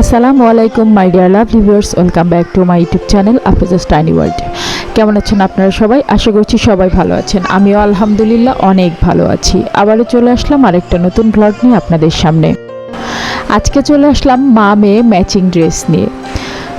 আসসালামু আলাইকুম my dear love viewers welcome back to my YouTube channel Afroza's Tiny World কেমন আছেন আপনারা সবাই? আশা করছি সবাই ভালো আছেন। আমিও আলহামদুলিল্লাহ অনেক ভালো আছি। আবারও চলে আসলাম আরেকটা নতুন ব্লগ নিয়ে আপনাদের সামনে। আজকে চলে আসলাম মা মেয়ে ম্যাচিং ড্রেস নিয়ে।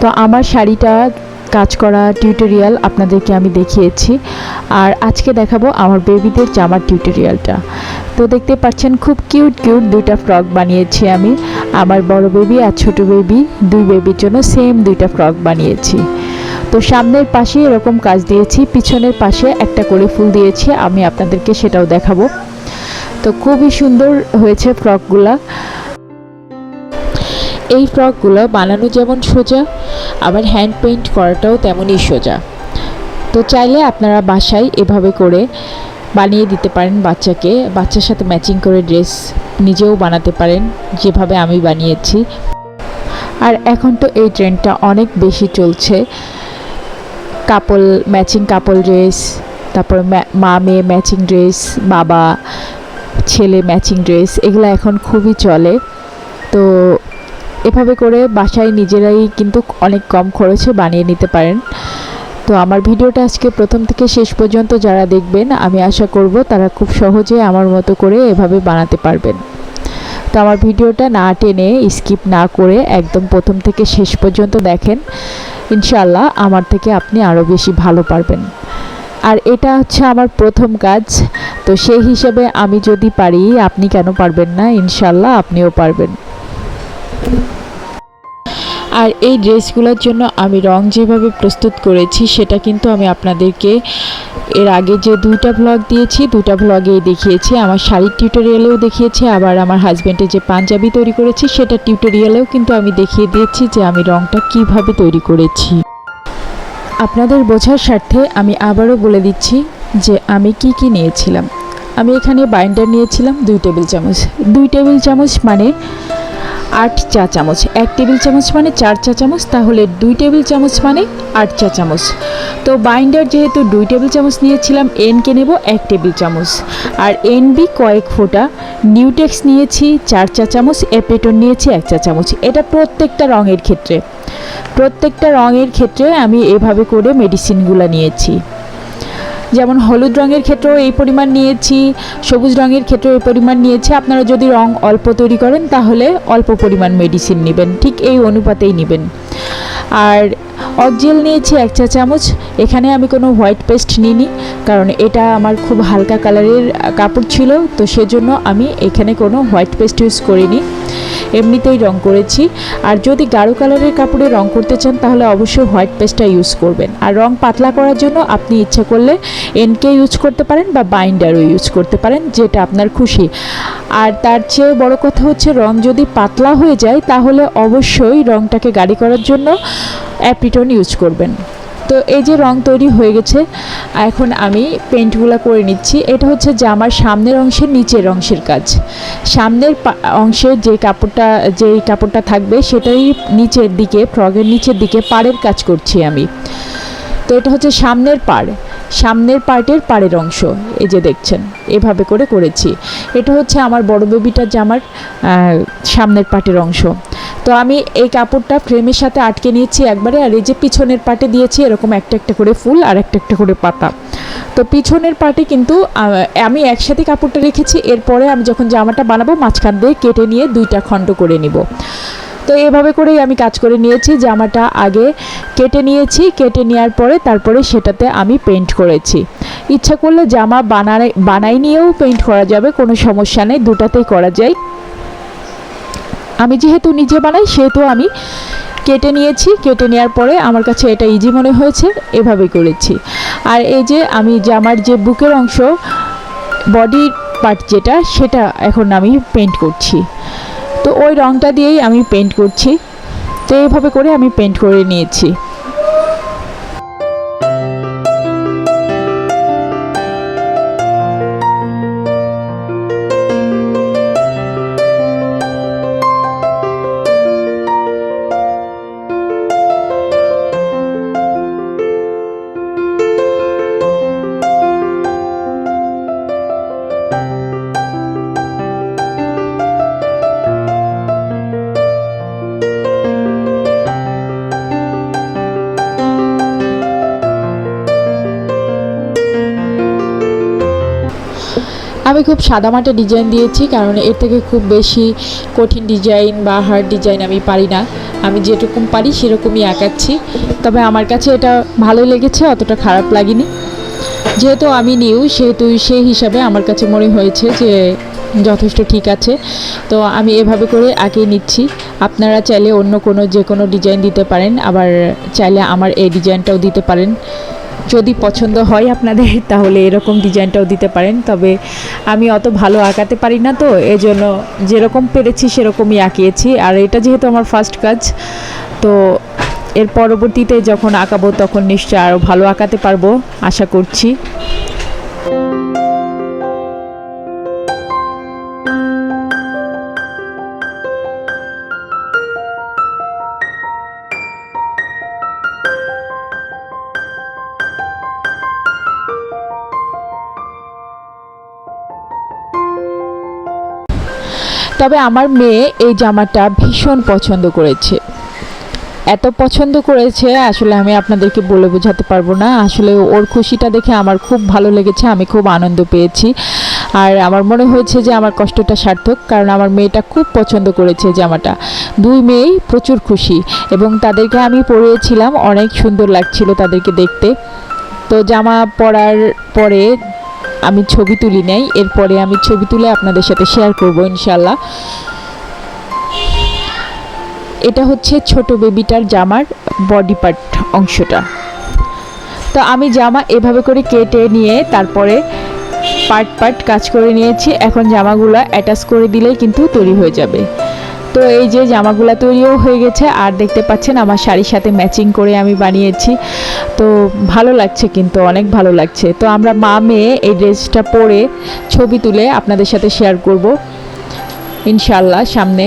তো আমার শাড়িটা, কাজ করা টিউটোরিয়াল আপনাদেরকে আমি দেখিয়েছি। আর আজকে দেখাবো আমার বেবিদের জামার টিউটোরিয়ালটা তো দেখতে পাচ্ছেন, খুব কিউট কিউট দুইটা ফ্রক বানিয়েছি আমি। আমার বড় বেবি আর ছোট বেবি দুই বেবির জন্য সেম দুইটা ফ্রক বানিয়েছি। তো সামনের পাশে এরকম কাজ দিয়েছি, পিছনের পাশে একটা করে ফুল দিয়েছি, আমি আপনাদেরকে সেটাও দেখাবো। তো খুবই সুন্দর হয়েছে ফ্রকগুলা এই ফ্রকগুলো বানানো যেমন সোজা, আবার হ্যান্ড পেইন্ট করাটাও তেমনই সোজা। তো চাইলে আপনারা বাসায় এভাবে করে বানিয়ে দিতে পারেন বাচ্চাকে। বাচ্চার সাথে ম্যাচিং করে ড্রেস নিজেও বানাতে পারেন, যেভাবে আমি বানিয়েছি। আর এখন তো এই ট্রেন্ডটা অনেক বেশি চলছে। কাপল ম্যাচিং কাপল ড্রেস তারপর মা মেয়ে ম্যাচিং ড্রেস বাবা, ছেলে ম্যাচিং ড্রেস এগুলো এখন খুবই চলে। তো এভাবে করে বাসায় নিজেরাই কিন্তু অনেক কম খরচে বানিয়ে নিতে পারেন। তো আমার ভিডিওটা আজকে প্রথম থেকে শেষ পর্যন্ত যারা দেখবেন, আমি আশা করব তারা খুব সহজে আমার মতো করে এভাবে বানাতে পারবেন। তো আমার ভিডিওটা না টেনে স্কিপ না করে একদম প্রথম থেকে শেষ পর্যন্ত দেখেন। ইনশাল্লাহ আমার থেকে আপনি আরও বেশি ভালো পারবেন। আর এটা হচ্ছে আমার প্রথম কাজ, তো সেই হিসেবে আমি যদি পারি, আপনি কেন পারবেন না? ইনশাল্লাহ আপনিও পারবেন। আর এই ড্রেসগুলোর জন্য আমি রং যেভাবে প্রস্তুত করেছি, সেটা কিন্তু আমি আপনাদেরকে এর আগে যে দুইটা ব্লগ দিয়েছি দুটা ব্লগেই দেখিয়েছি। আমার শাড়ির টিউটোরিয়ালেও দেখিয়েছি, আবার আমার হাজব্যান্ডের যে পাঞ্জাবি তৈরি করেছি, সেটা টিউটোরিয়ালেও কিন্তু আমি দেখিয়ে দিয়েছি যে আমি রংটা কীভাবে তৈরি করেছি। আপনাদের বোঝার স্বার্থে আমি আবারও বলে দিচ্ছি যে আমি কি কি নিয়েছিলাম। আমি এখানে বাইন্ডার নিয়েছিলাম দুই টেবিল চামচ। দুই টেবিল চামচ মানে আট চা চামচ। এক টেবিল চামচ মানে চার চা চামচ, তাহলে দুই টেবিল চামচ মানে আট চা চামচ। তো বাইন্ডার যেহেতু দুই টেবিল চামচ নিয়েছিলাম এনকে নেব এক টেবিল চামচ। আর এনবি কয়েক ফোঁটা। নিউটেক্স নিয়েছি চার চা চামচ এপেটন নিয়েছি এক চা চামচ। এটা প্রত্যেকটা রঙের ক্ষেত্রে। প্রত্যেকটা রঙের ক্ষেত্রে আমি এভাবে করে মেডিসিনগুলো নিয়েছি। যেমন হলুদ রঙের ক্ষেত্রেও এই পরিমাণ নিয়েছি, সবুজ রঙের ক্ষেত্রেও এই পরিমাণ নিয়েছি। আপনারা যদি রং অল্প তৈরি করেন, তাহলে অল্প পরিমাণ মেডিসিন নেবেন। ঠিক এই অনুপাতেই নেবেন। আর অকজেল নিয়েছি এক চা চামচ। এখানে আমি কোনো হোয়াইট পেস্ট নিইনি, কারণ এটা আমার খুব হালকা কালারের কাপড় ছিল, তো সেজন্য আমি এখানে কোনো হোয়াইট পেস্ট ইউজ করিনি। এমনিতেই রং করেছি। আর যদি গাঢ় কালারের কাপড়ে রং করতে চান, তাহলে অবশ্যই হোয়াইট পেস্টটা ইউজ করবেন। আর রং পাতলা করার জন্য আপনি ইচ্ছা করলে এনকে ইউজ করতে পারেন বা বাইন্ডারও ইউজ করতে পারেন, যেটা আপনার খুশি। আর তার চেয়ে বড় কথা হচ্ছে, রং যদি পাতলা হয়ে যায়, তাহলে অবশ্যই রংটাকে গাড়ি করার জন্য অ্যাপ্রিটন ইউজ করবেন। তো এই যে রং তৈরি হয়ে গেছে, এখন আমি পেন্টগুলো করে নিচ্ছি। এটা হচ্ছে যে আমার সামনের অংশের নিচের অংশের কাজ। সামনের অংশের যে কাপড়টা যে কাপড়টা থাকবে সেটাই নিচের দিকে, ফ্রগের নিচের দিকে পাড়ের কাজ করছি আমি। তো এটা হচ্ছে সামনের পাড়। সামনের পার্টের পাড়ের অংশ, এই যে দেখছেন, এভাবে করে করেছি। এটা হচ্ছে আমার বড় বেবিটার জামার সামনের পার্টের অংশ। তো আমি এই কাপড়টা ফ্রেমের সাথে আটকে নিয়েছি একবারে, আর এই যে পিছনের পাটে দিয়েছি এরকম একটা একটা করে ফুল আর একটা একটা করে পাতা। তো পিছনের পাটে কিন্তু আমি একসাথে কাপড়টা রেখেছি, এরপরে আমি যখন জামাটা বানাবো, মাঝখান দিয়ে কেটে নিয়ে দুইটা খণ্ড করে নিব। তো এভাবে করেই আমি কাজ করে নিয়েছি, জামাটা আগে কেটে নিয়েছি, কেটে নেওয়ার পরে তারপরে সেটাতে আমি পেন্ট করেছি। ইচ্ছা করলে জামা বানাই বানাই নিয়েও পেন্ট করা যাবে, কোনো সমস্যা নেই, দুটাতেই করা যায়। আমি যেহেতু নিজে বানাই, সেহেতু আমি কেটে নিয়েছি। কেটে নেওয়ার পরে আমার কাছে এটা ইজি মনে হয়েছে, এভাবে করেছি। আর এই যে আমি জামার যে বুকের অংশ বডি পার্ট যেটা, সেটা এখন আমি পেন্ট করছি। তো ওই রঙটা দিয়েই আমি পেন্ট করছি। তো এইভাবে করে আমি পেন্ট করে নিয়েছি। আমি খুব সাদামাটা ডিজাইন দিয়েছি কারণ এর থেকে খুব বেশি কঠিন ডিজাইন বা হার্ড ডিজাইন আমি পারি না। আমি যেরকম পারি সেরকমই আঁকাচ্ছি। তবে আমার কাছে এটা ভালো লেগেছে, অতটা খারাপ লাগেনি। যেহেতু আমি নিউ, সেহেতু সেই হিসাবে আমার কাছে মনে হয়েছে যে যথেষ্ট ঠিক আছে। তো আমি এভাবে করে আঁকিয়ে নিচ্ছি। আপনারা চাইলে অন্য কোনো, যে কোনো ডিজাইন দিতে পারেন। আবার চাইলে আমার এই ডিজাইনটাও দিতে পারেন। যদি পছন্দ হয় আপনাদের, তাহলে এরকম ডিজাইনটাও দিতে পারেন। তবে আমি অত ভালো আঁকাতে পারি না তো, এজন্য যেরকম পেরেছি সেরকমই আঁকিয়েছি। আর এটা যেহেতু আমার ফার্স্ট কাজ, তো এর পরবর্তীতে যখন আঁকাবো তখন নিশ্চয় আরও ভালো আঁকাতে পারব, আশা করছি। তবে আমার মেয়ে এই জামাটা ভীষণ পছন্দ করেছে। এত পছন্দ করেছে, আসলে আমি আপনাদেরকে বলে বোঝাতে পারব না। আসলে ওর খুশিটা দেখে আমার খুব ভালো লেগেছে, আমি খুব আনন্দ পেয়েছি। আর আমার মনে হয়েছে যে আমার কষ্টটা সার্থক, কারণ আমার মেয়েটা খুব পছন্দ করেছে জামাটা। দুই মেয়েই প্রচুর খুশি এবং তাদেরকে আমি পরিয়েছিলাম, অনেক সুন্দর লাগছিল তাদেরকে দেখতে। তো জামা পরার পরে আমি ছবি তুলি নাই, এরপরে আমি ছবি তুলে আপনাদের সাথে শেয়ার করব ইনশাল্লাহ এটা হচ্ছে ছোট বেবিটার জামার বডি পার্ট অংশটা। তো আমি জামা এভাবে করে কেটে নিয়ে তারপরে পার্ট পার্ট কাজ করে নিয়েছি। এখন জামাগুলো অ্যাটাচ করে দিলেই কিন্তু তৈরি হয়ে যাবে। তো এই যে জামাগুলো তৈরিও হয়ে গেছে আর দেখতে পাচ্ছেন আমার শাড়ির সাথে ম্যাচিং করে আমি বানিয়েছি। তো ভালো লাগছে কিন্তু, অনেক ভালো লাগছে। তো আমরা মা মেয়ে এই ড্রেসটা পরে ছবি তুলে আপনাদের সাথে শেয়ার করব। ইনশাল্লাহ সামনে।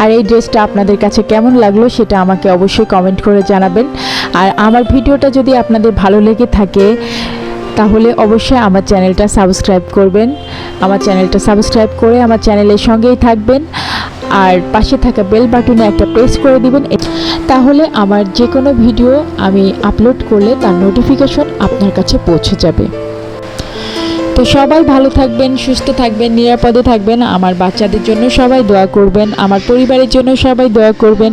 আর এই ড্রেসটা আপনাদের কাছে কেমন লাগল সেটা আমাকে অবশ্যই কমেন্ট করে জানাবেন। আর আমার ভিডিওটা যদি আপনাদের ভালো লেগে থাকে, তাহলে অবশ্যই আমার চ্যানেলটা সাবস্ক্রাইব করবেন। আমার চ্যানেলটা সাবস্ক্রাইব করে আমার চ্যানেলের সঙ্গেই থাকবেন। আর পাশে থাকা বেল বাটনে একটা প্রেস করে দিবেন। তাহলে আমার যে কোনো ভিডিও আমি আপলোড করলে তার নোটিফিকেশন আপনার কাছে পৌঁছে যাবে। তো সবাই ভালো থাকবেন, সুস্থ থাকবেন, নিরাপদে থাকবেন। আমার বাচ্চাদের জন্য সবাই দোয়া করবেন, আমার পরিবারের জন্য সবাই দোয়া করবেন।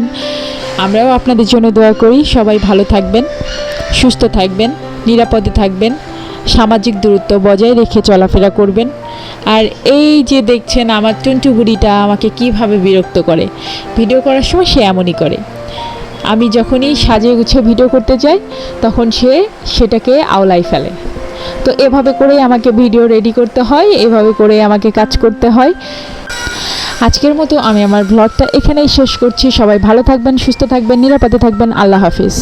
আমরাও আপনাদের জন্য দোয়া করি, সবাই ভালো থাকবেন, সুস্থ থাকবেন, নিরাপদে থাকবেন, সামাজিক দূরত্ব বজায় রেখে চলাফেরা করবেন। আর এই যে দেখছেন আমার টুনটু বুড়িটা আমাকে কীভাবে বিরক্ত করে, ভিডিও করার সময় সে এমনই করে। আমি যখনই সাজিয়ে গুছিয়ে ভিডিও করতে যাই, তখন সে সেটাকে আওলাই ফেলে। তো এভাবে করেই আমাকে ভিডিও রেডি করতে হয়, এভাবে করে আমাকে কাজ করতে হয়। আজকের মতো আমি আমার ব্লগটা এখানেই শেষ করছি। সবাই ভালো থাকবেন, সুস্থ থাকবেন, নিরাপদে থাকবেন। আল্লাহ হাফিজ।